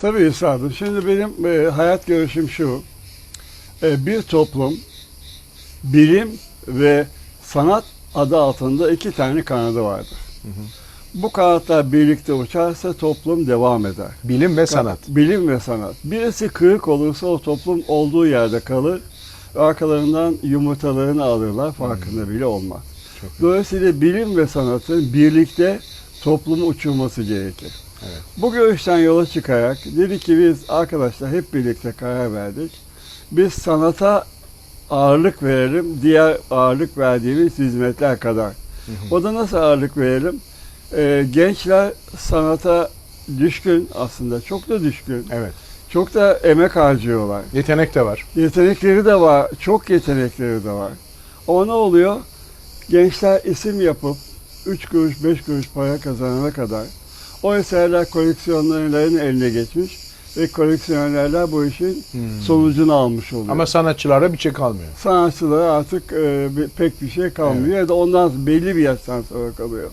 Tabii üstadım. Şimdi benim e, hayat görüşüm şu. E, bir toplum bilim ve sanat adı altında iki tane kanadı vardır. Bu kanatlar birlikte uçarsa toplum devam eder. Bilim ve sanat. Bilim ve sanat. Birisi kırık olursa o toplum olduğu yerde kalır. Arkalarından yumurtalarını alırlar. Farkında bile olmaz. Çok. Dolayısıyla bilim ve sanatın birlikte toplumu uçurması gerekir. Evet. Bu görüşten yola çıkarak dedi ki biz arkadaşlar hep birlikte karar verdik. Biz sanata ağırlık verelim diğer ağırlık verdiğimiz hizmetler kadar. O da nasıl ağırlık verelim? Ee, gençler sanata düşkün aslında çok da düşkün. Evet. Çok da emek harcıyorlar. Yetenek de var. Yetenekleri de var. Çok yetenekleri de var. Ama ne oluyor? Gençler isim yapıp 3 kuruş 5 kuruş para kazanana kadar o eserler koleksiyonlarların eline geçmiş ve koleksiyonerler bu işin sonucunu almış oluyor. Ama sanatçılara bir şey kalmıyor. sanatçılara artık e, pek bir şey kalmıyor ya da ondan belli bir yaştan sonra kalıyor.